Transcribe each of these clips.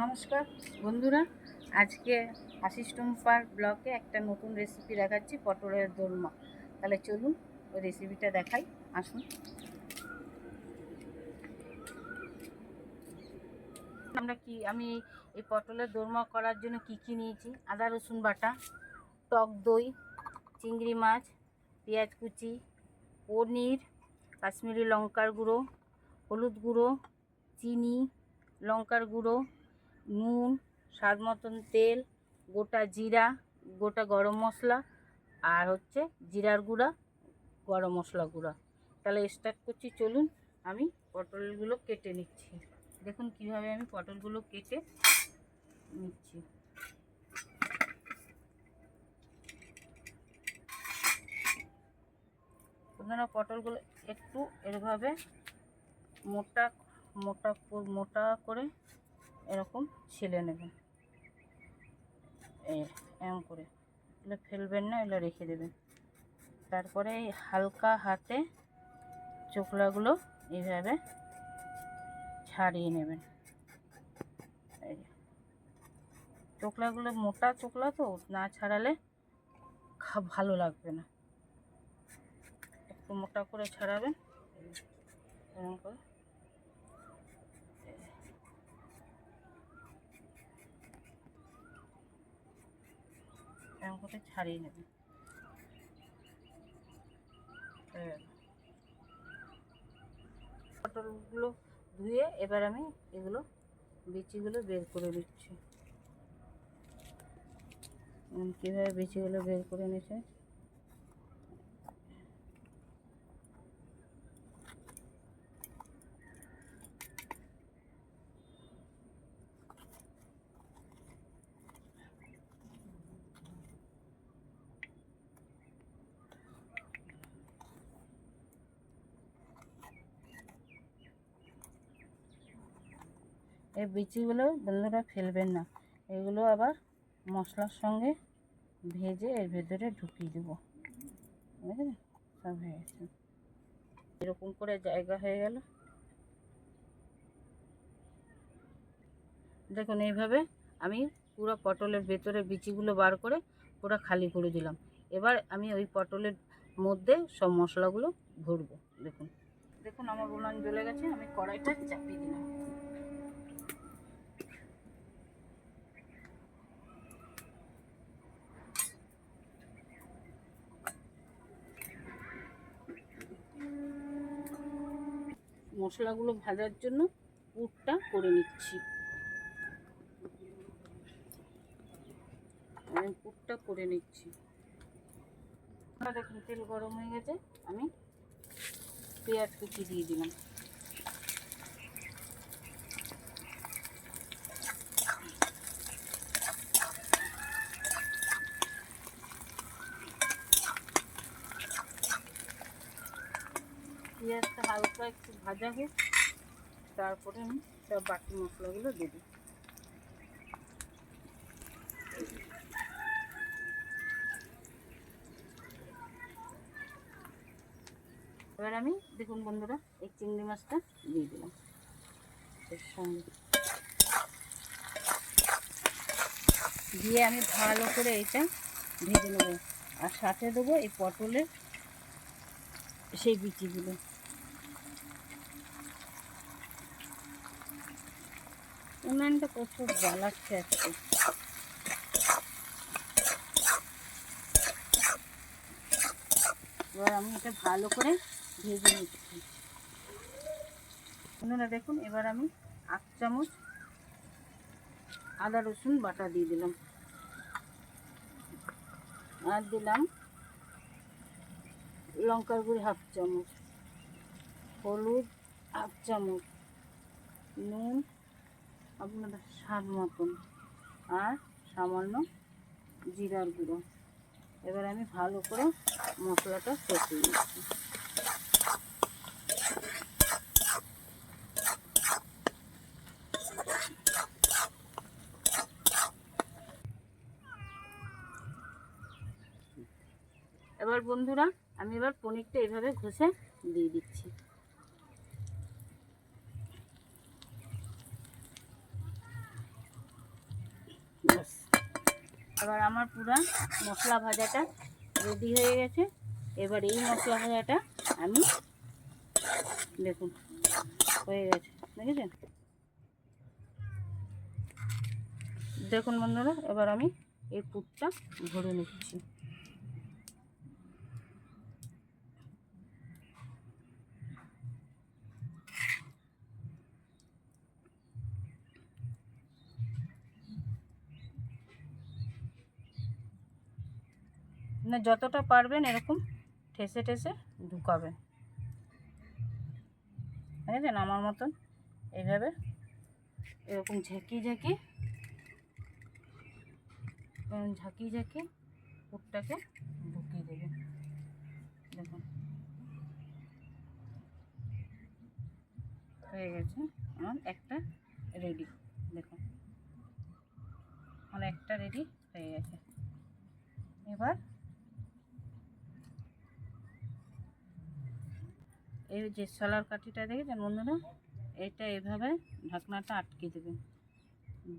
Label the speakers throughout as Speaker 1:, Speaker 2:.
Speaker 1: নমস্কার, বন্ধুরা। আজকে আশিস টুম্পার ব্লকে একটা নতুন রেসিপি দেখাচ্ছি, পটলের দোলমা তাহলে চলুন, ওই রেসিপিটা দেখাই, আসুন। আমরা কি, আমি এই পটলের দোলমা করার জন্য কি কি নিয়েছি? আদা, রসুন বাটা, টক দই, চিংড়ি মাছ, পেঁয়াজ কুচি, পনির, কাশ্মীরি লঙ্কার গুঁড়ো, হলুদ গুঁড়ো, চিনি, লঙ্কার গুঁড়ো নুন, স্বাদ মতন তেল, গোটা জিরা, গোটা গরম মশলা আর হচ্ছে জিরার গুঁড়া, গরম মশলা গুঁড়া। তাহলে স্টার্ট করছি, চলুন আমি পটলগুলো কেটে নিচ্ছি। দেখুন কীভাবে আমি পটলগুলো কেটে নিচ্ছি। পটলগুলো একটু এভাবে মোটা মোটা মোটা করে এরকম ছিলে নেবেন এরকম করে। এগুলো ফেলবেন না, এগুলো রেখে দেবেন। তারপরে এই হালকা হাতে চোখলাগুলো এইভাবে ছাড়িয়ে নেবেন। চোখলাগুলো মোটা চোখলা তো, না ছাড়ালে খা ভালো লাগবে না। একটু মোটা করে ছাড়াবেন। এরকম করে। এরকম ছাড়িয়ে নেবে। পটলগুলো ধুয়ে এবার আমি এগুলো, বিচিগুলো বের করে দিচ্ছি কীভাবে বিচিগুলো বের করে নিচ্ছে? এই বিচিগুলো বন্ধুরা ফেলবেন না। এগুলো আবার মশলার সঙ্গে ভেজে এর ভেতরে ঢুকিয়ে দেবো। সব হয়ে গেছে। এরকম করে জায়গা হয়ে গেল। দেখুন, এইভাবে আমি পুরো পটলের ভেতরে বিচিগুলো বার করে পুরো খালি করে দিলাম। এবার আমি ওই পটলের মধ্যে সব মশলাগুলো ভরবো। দেখুন। দেখুন, আমার উনান জ্বলে গেছে। আমি কড়াইটা চাপিয়ে দিলাম। মশলাগুলো ভাজার জন্য পুরটা করে নিচ্ছি। আমি পুরটা করে নিচ্ছি। দেখুন, তেল গরম হয়ে গেছে। আমি পেঁয়াজ কুচি দিয়ে দিলাম। পেঁয়াজটা হালকা একটু ভাজা হোক, তারপরে আমি সব বাকি মশলাগুলো দেবো এবার আমি, দেখুন বন্ধুরা, এই চিংড়ি মাছটা দিয়ে দিলাম। এর সঙ্গে দিয়ে আমি ভালো করে এটা ভেজে নেব। আর সাথে দেবো এই পটলের সেই বিচিগুলো। উনানটা প্রচুর জ্বালাচ্ছে আজকে। এবার আমি এটা ভালো করে ভেজে নিচ্ছি। বন্ধুরা, দেখুন, এবার আমি আট চামচ আদা, রসুন বাটা দিয়ে দিলাম। আর দিলাম লঙ্কার গুঁড়ি হাফ চামচ, হলুদ হাফ চামচ, নুন আপনাদের স্বাদ মতন। আর সামান্য জিরার গুঁড়ো। এবার আমি ভালো করে মশলাটা কষিয়ে নিচ্ছি। এবার বন্ধুরা, আমি এবার পনিরটা এভাবে ঘষে দিয়ে দিচ্ছি। এবার আমার পুরা মশলা ভাজাটা রেডি হয়ে গেছে। এবার এই মশলা ভাজাটা আমি, দেখুন, হয়ে গেছে, দেখেছেন? দেখুন বন্ধুরা, এবার আমি এই পুরটা ভরে নিচ্ছি। না, যতটা পারবেন এরকম ঠেসে ঠেসে ঢুকাবেন। বুঝেছেন? আমার মতন এইভাবে এরকম ঝাঁকি ঝাঁকি ঝাঁকি ঝাঁকি পুরটাকে ঢুকিয়ে দেবেন। দেখুন। হয়ে গেছে আমার একটা রেডি। দেখুন। আমার একটা রেডি হয়ে গেছে। এবার এই যে সলার কাঠিটা দেখেছেন বন্ধুরা? এটা এভাবে ঢাকনাটা আটকে দেবেন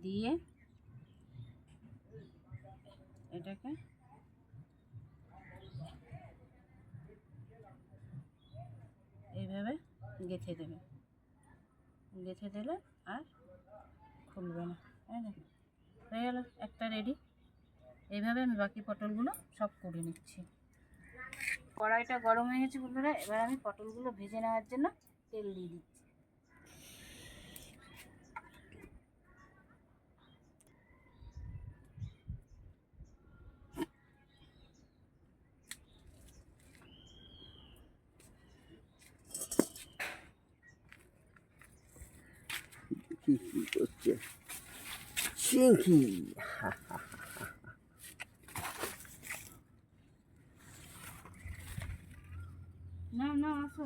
Speaker 1: দিয়ে এটাকে এইভাবে গেঁথে দেবে। গেঁথে দিলে আর খুলবে না। তাই না হয়ে গেল, একটা রেডি এইভাবে আমি বাকি পটলগুলো সব করে নিচ্ছি। কড়াইটা গরম হয়ে গেছে বন্ধুরা, এবার আমি পটলগুলো ভেজে নেওয়ার জন্য তেল দিয়ে দিচ্ছি।
Speaker 2: কি কি করছে চিংকি
Speaker 1: না না আসো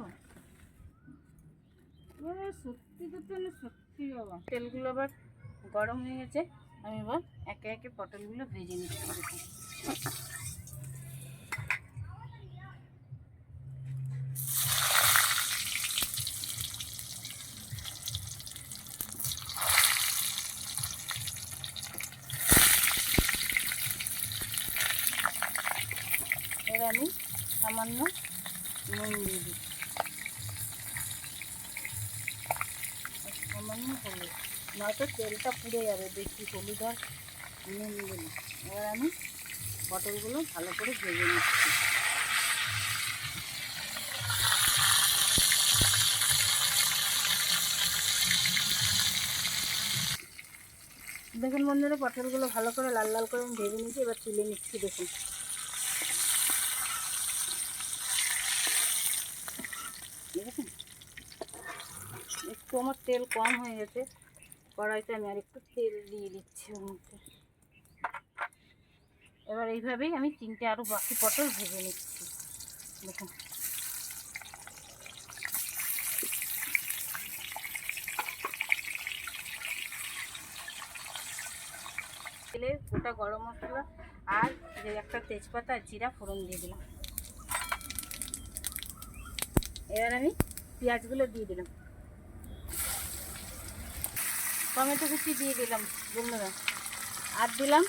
Speaker 1: এ, সত্যি তেলগুলো আবার গরম হয়ে গেছে আমি এবার একে একে পটলগুলো ভেজে নিতে দেখুন। এবার আমি সামান্য নুন দিয়ে দিচ্ছি আর সামান্য হলুদ নয়তো তেলটা পুড়ে যাবে বেশি হলুদ আর নুন দিলে। এবার আমি পটলগুলো ভালো করে ভেজে নিচ্ছি। দেখুন বন্ধুরা, পটলগুলো ভালো করে লাল লাল করে ভেজে নিচ্ছি, এবার তুলে নিচ্ছি দেখুন দেখেছেন একটু আমার তেল কম হয়ে গেছে। কড়াইতে আমি আর একটু তেল দিয়ে দিচ্ছি ওর মধ্যে। এবার এইভাবেই আমি তিনটে আরও বাকি পটল ভেজে নিচ্ছি। দেখুন। তেলে গোটা গরম মশলা আর একটা তেজপাতা জিরা ফোড়ন দিয়ে দিলাম। এবার আমি পেঁয়াজগুলো দিয়ে দিলাম। টমেটো কুচি দিয়ে দিলাম বন্ধুরা। আর দিলাম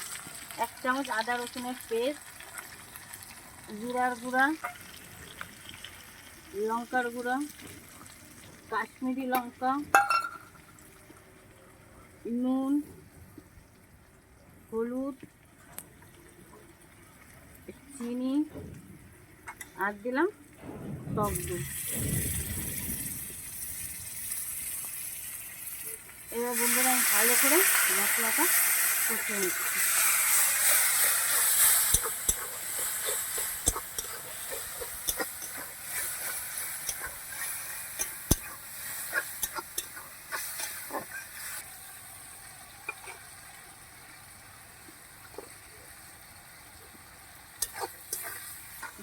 Speaker 1: এক চামচ আদা রসুনের পেস্ট, জিরার গুঁড়া, লঙ্কার গুঁড়া, কাশ্মীরি লঙ্কা, নুন, হলুদ, চিনি, আর দিলাম টক দই। এবার বন্ধুরা, আমি ভালো করে মশলাটা কষিয়ে নিচ্ছি।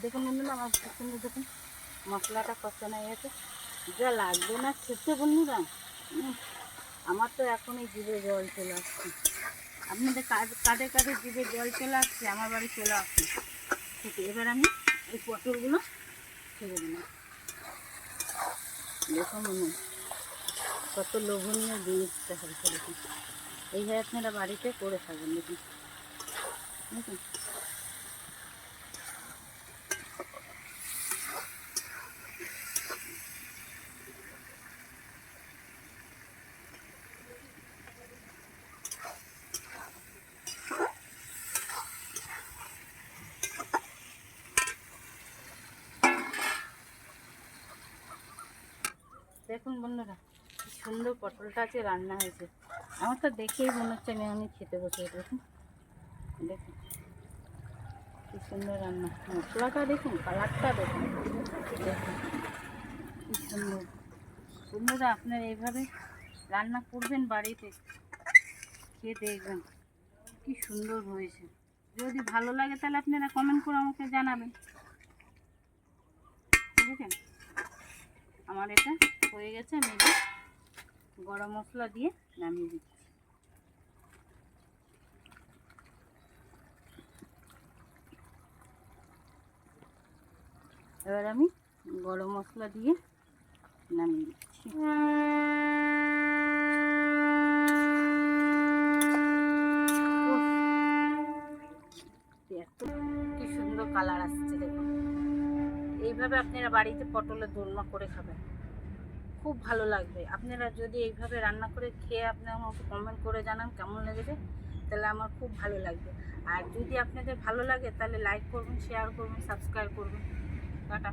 Speaker 1: দেখুন বন্ধুরা, আমার সুন্দর দেখুন, মশলাটা কষানো হয়ে গেছে। যা লাগবে না খেতে বন্ধুরা। আমার তো এখনই জিভে জল চলে আসছে। আপনাদের কাঁধে কাঁধে জিভে জল চলে আসছে, আমার বাড়ি চলে আসছে। ঠিক, এবার আমি এই পটলগুলো ছেড়ে দিলাম দেখুন মনে কত লোভনীয় জিনিসটা দেখুন এইভাবে আপনারা বাড়িতে করে খাবেন দেখুন। দেখুন। দেখুন বন্ধুরা সুন্দর পটলটা আছে রান্না হয়েছে। আমার তো দেখেই মনে হচ্ছে আমি আমি খেতে বসে দেখুন। দেখুন, কি সুন্দর রান্না। মশলাটা দেখুন, কালারটা দেখুন। দেখুন, কি সুন্দর। বন্ধুরা, আপনারা এইভাবে রান্না করবেন বাড়িতে, খেয়ে দেখবেন কি সুন্দর হয়েছে। যদি ভালো লাগে তাহলে আপনারা কমেন্ট করে আমাকে জানাবেন। বুঝেছেন আমার এটা হয়ে গেছে, আমি এটা গরম মশলা দিয়ে নামিয়ে দিচ্ছি। এবার আমি গরম মশলা দিয়ে নামিয়ে দিচ্ছি। কি সুন্দর কালার আসছে দেখুন। এইভাবে আপনারা বাড়িতে পটলের দোলমা করে খাবেন। খুব ভালো লাগবে। আপনারা যদি এইভাবে রান্না করে খেয়ে আপনারা আমাকে কমেন্ট করে জানান কেমন লেগেছে, তাহলে আমার খুব ভালো লাগবে। আর যদি আপনাদের ভালো লাগে, তাহলে লাইক করবেন শেয়ার করবেন সাবস্ক্রাইব করবেন। টাটা।